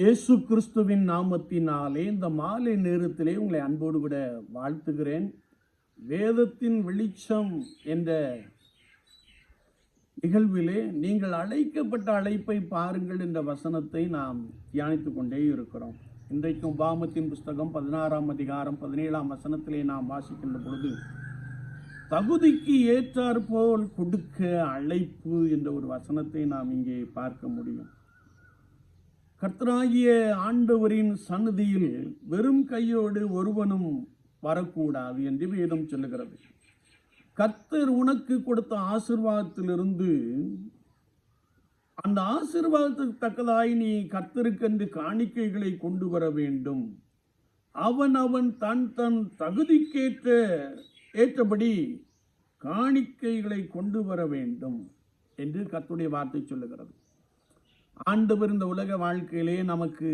இயேசு கிறிஸ்துவின் நாமத்தினாலே இந்த மாலை நேரத்திலே உங்களை அன்போடு கூட வாழ்த்துகிறேன். வேதத்தின் வெளிச்சம் என்ற நிகழ்விலே நீங்கள் அழைக்கப்பட்ட அழைப்பை பாருங்கள் என்ற வசனத்தை நாம் தியானித்து கொண்டே இருக்கிறோம். இன்றைக்கும் உபாமத்தின் புஸ்தகம் பதினாறாம் அதிகாரம் பதினேழாம் வசனத்திலே நாம் வாசிக்கின்ற பொழுது தகுதிக்கு ஏற்றாற்போல் கொடுக்க அழைப்பு என்ற ஒரு வசனத்தை நாம் இங்கே பார்க்க முடியும். கர்த்தராகிய ஆண்டவரின் சன்னதியில் வெறும் கையோடு ஒருவனும் வரக்கூடாது என்று வேதம் சொல்லுகிறது. கர்த்தர் உனக்கு கொடுத்த ஆசிர்வாதத்திலிருந்து அந்த ஆசிர்வாதத்துக்கு தக்கதாய் நீ கர்த்தருக்கென்று காணிக்கைகளை கொண்டு வர வேண்டும். அவன் அவன் தன் தன் தகுதிக்கேற்ற ஏற்றபடி காணிக்கைகளை கொண்டு வர வேண்டும் என்று கத்துடைய வார்த்தை சொல்லுகிறது. ஆண்டவர் இந்த உலக வாழ்க்கையிலே நமக்கு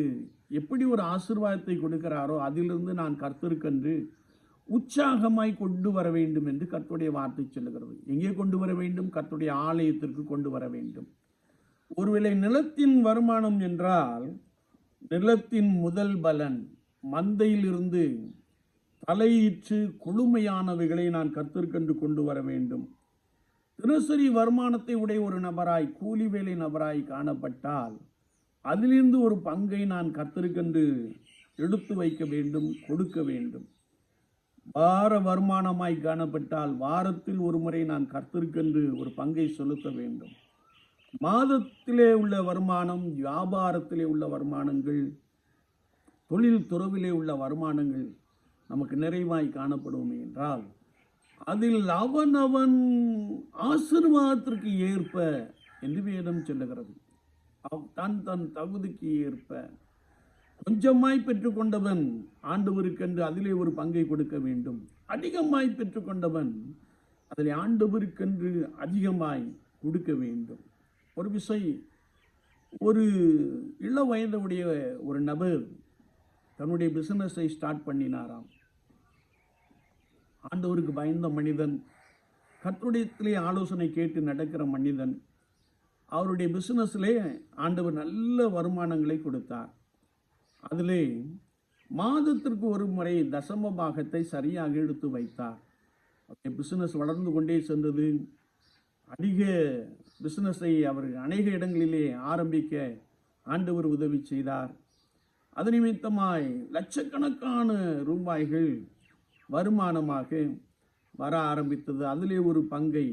எப்படி ஒரு ஆசிர்வாதத்தை கொடுக்கிறாரோ அதிலிருந்து நான் கர்த்தருக்கென்று உற்சாகமாய் கொண்டு வர வேண்டும் என்று கர்த்துடைய வார்த்தை சொல்லுகிறது. எங்கே கொண்டு வர வேண்டும்? கர்த்துடைய ஆலயத்திற்கு கொண்டு வர வேண்டும். ஒருவேளை நிலத்தின் வருமானம் என்றால் நிலத்தின் முதல் பலன் மந்தையிலிருந்து தலையிற்று கொழுமையானவைகளை நான் கர்த்தருக்கென்று கொண்டு வர வேண்டும். தினசரி வருமானத்தை உடைய ஒரு நபராய் கூலி வேலை நபராய் காணப்பட்டால் அதிலிருந்து ஒரு பங்கை நான் கத்திருக்கென்று எடுத்து வைக்க வேண்டும் கொடுக்க வேண்டும். வார வருமானமாய் காணப்பட்டால் வாரத்தில் ஒரு முறை நான் கர்த்தருக்கென்று ஒரு பங்கை செலுத்த வேண்டும். மாதத்திலே உள்ள வருமானம் வியாபாரத்திலே உள்ள வருமானங்கள் தொழில் துறவிலே உள்ள வருமானங்கள் நமக்கு நிறைவாய் காணப்படுமே என்றால் அதில் அவன் அவன் ஆசிர்வாதத்திற்கு ஏற்ப என்று வேதம் சொல்லுகிறது. தன் தன் தகுதிக்கு ஏற்ப கொஞ்சமாய் பெற்றுக்கொண்டவன் ஆண்டவருக்கென்று அதிலே ஒரு பங்கை கொடுக்க வேண்டும். அதிகமாய் பெற்றுக்கொண்டவன் அதில் ஆண்டவருக்கென்று அதிகமாய் கொடுக்க வேண்டும். ஒரு விசை ஒரு இள வயதுடைய ஒரு நபர் தன்னுடைய பிசினஸை ஸ்டார்ட் பண்ணினாராம். ஆண்டவருக்கு பயந்த மனிதன் கத்துடையத்திலே ஆலோசனை கேட்டு நடக்கிற மனிதன் அவருடைய பிஸ்னஸ்லே ஆண்டவர் நல்ல வருமானங்களை கொடுத்தார். அதிலே மாதத்திற்கு ஒரு முறை தசம பாகத்தை சரியாக எடுத்து வைத்தார். அவருடைய பிஸ்னஸ் வளர்ந்து கொண்டே சென்றது. அதிக பிஸ்னஸை அவர் அநேக இடங்களிலே ஆரம்பிக்க ஆண்டவர் உதவி செய்தார். அது நிமித்தமாய் லட்சக்கணக்கான ரூபாய்கள் வருமானமாக வர ஆரம்பித்தது. அதிலே ஒரு பங்கை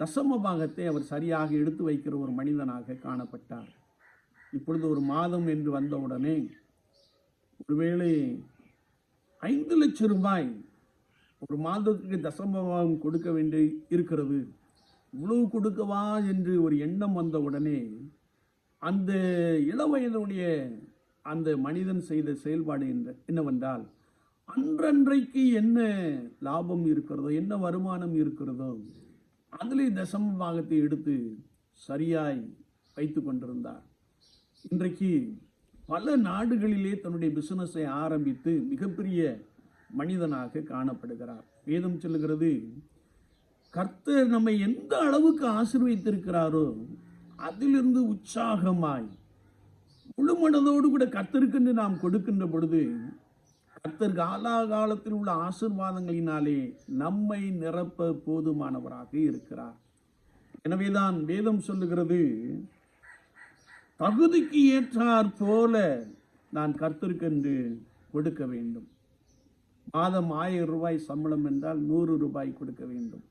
தசம பாகத்தை அவர் சரியாக எடுத்து வைக்கிற ஒரு மனிதனாக காணப்பட்டார். இப்பொழுது ஒரு மாதம் என்று வந்தவுடனே ஒருவேளை ஐந்து லட்சம் ரூபாய் ஒரு மாதத்துக்கு தசம கொடுக்க வேண்டி இருக்கிறது. இவ்வளவு கொடுக்கவா என்று ஒரு எண்ணம் வந்தவுடனே அந்த இளவயதனுடைய அந்த மனிதன் செய்த செயல்பாடு என்ன என்னவென்றால் அன்றன்றைக்கு என்ன லாபம் இருக்கிறதோ என்ன வருமானம் இருக்கிறதோ அதிலே தசம பாகத்தை எடுத்து சரியாய் வைத்து கொண்டிருந்தார். இன்றைக்கு பல நாடுகளிலே தன்னுடைய பிசினஸை ஆரம்பித்து மிகப்பெரிய மனிதனாக காணப்படுகிறார். வேதம் சொல்லுகிறது கர்த்தர் நம்மை எந்த அளவுக்கு ஆசிர்வதித்திருக்கிறாரோ அதிலிருந்து உற்சாகமாய் முழு மனதோடு கூட கர்த்தருக்கென்று நாம் கொடுக்கின்ற பொழுது கர்த்தர் காலாகாலத்தில் உள்ள ஆசிர்வாதங்களினாலே நம்மை நிரப்ப போதுமானவராக இருக்கிறார். எனவேதான் வேதம் சொல்லுகிறது தகுதிக்கு ஏற்றார் போல நான் கர்த்தருக்கென்று கொடுக்க வேண்டும். மாதம் ஆயிரம் ரூபாய் சம்பளம் என்றால் நூறு ரூபாய் கொடுக்க வேண்டும்.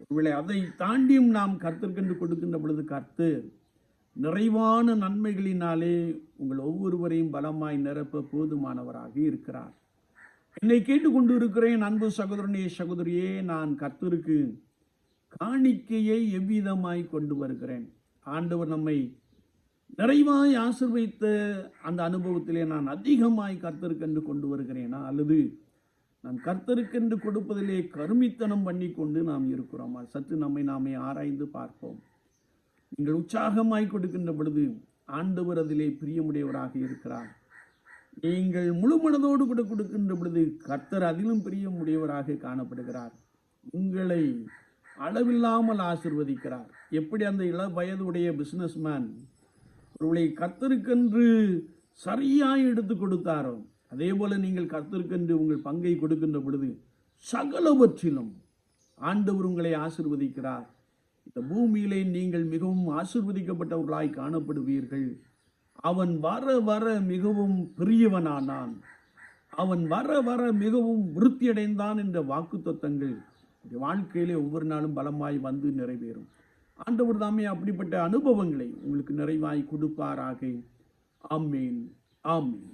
ஒருவேளை அதை தாண்டியும் நாம் கர்த்தருக்கென்று கொடுக்கின்ற பொழுது கர்த்தர் நிறைவான நன்மைகளினாலே உங்கள் ஒவ்வொருவரையும் பலமாய் நிரப்ப போதுமானவராக இருக்கிறார். என்னை கேட்டுக்கொண்டு இருக்கிறேன் அன்பு சகோதரனே சகோதரியே நான் கர்த்தருக்கு காணிக்கையை எவ்விதமாய் கொண்டு வருகிறேன். ஆண்டவர் நம்மை நிறைவாய் ஆசிர்வைத்த அந்த அனுபவத்திலே நான் அதிகமாய் கர்த்தருக்கென்று கொண்டு வருகிறேனா? அல்லது நான் கர்த்தருக்கென்று கொடுப்பதிலே கருமித்தனம் பண்ணி கொண்டு நாம் இருக்கிறோமா? சற்று நம்மை நாமே ஆராய்ந்து பார்ப்போம். நீங்கள் உற்சாகமாய் கொடுக்கின்ற பொழுது ஆண்டவர் அதிலே பிரியமுடையவராக இருக்கிறார். நீங்கள் முழு மனதோடு கூட கொடுக்கின்ற பொழுது கர்த்தர் அதிலும் பிரியமுடையவராக காணப்படுகிறார். உங்களை அளவில்லாமல் ஆசிர்வதிக்கிறார். எப்படி அந்த இள வயதுடைய பிஸ்னஸ்மேன் ஒருவளை கர்த்தருக்கென்று சரியாய் எடுத்து கொடுத்தாரோ அதே போல நீங்கள் கர்த்தருக்கென்று உங்கள் பங்கை கொடுக்கின்ற பொழுது சகலவற்றிலும் ஆண்டவர் உங்களை ஆசிர்வதிக்கிறார். இந்த பூமியிலே நீங்கள் மிகவும் ஆசிர்வதிக்கப்பட்டவர்களாய் காணப்படுவீர்கள். அவன் வர வர மிகவும் பெரியவனானான். அவன் வர வர மிகவும் விருத்தியடைந்தான் என்ற வாக்கு தத்தங்கள் வாழ்க்கையிலே ஒவ்வொரு நாளும் பலமாய் வந்து நிறைவேறும். ஆண்டவர் தாமே அப்படிப்பட்ட அனுபவங்களை உங்களுக்கு நிறைவாய் கொடுப்பாராக. ஆமேன். ஆமேன்.